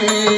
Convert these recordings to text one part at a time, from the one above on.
রে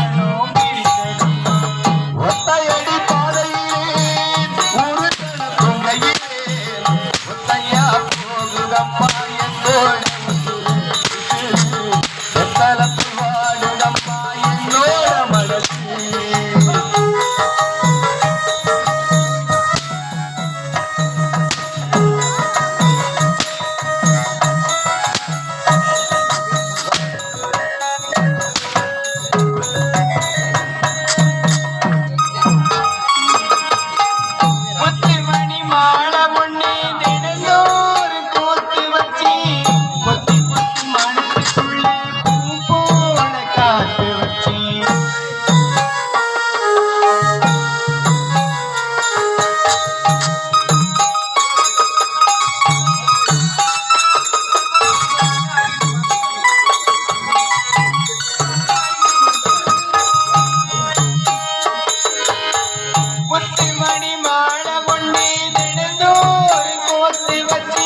நாகம்மா பொத்தி வச்சு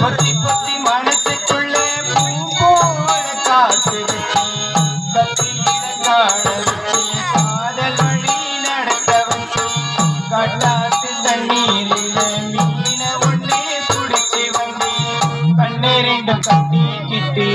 பொத்தி பொத்தி மனசுக்குள்ளே போல காத்து வச்சு கத்தியிட காண வச்சு காதல் வழி நடக்க வச்சு கட்டாத்து தண்ணீரில மீன ஒன்னே பிடிச்சி வந்து கண்ணீரிண்டும் கட்டி கிட்டி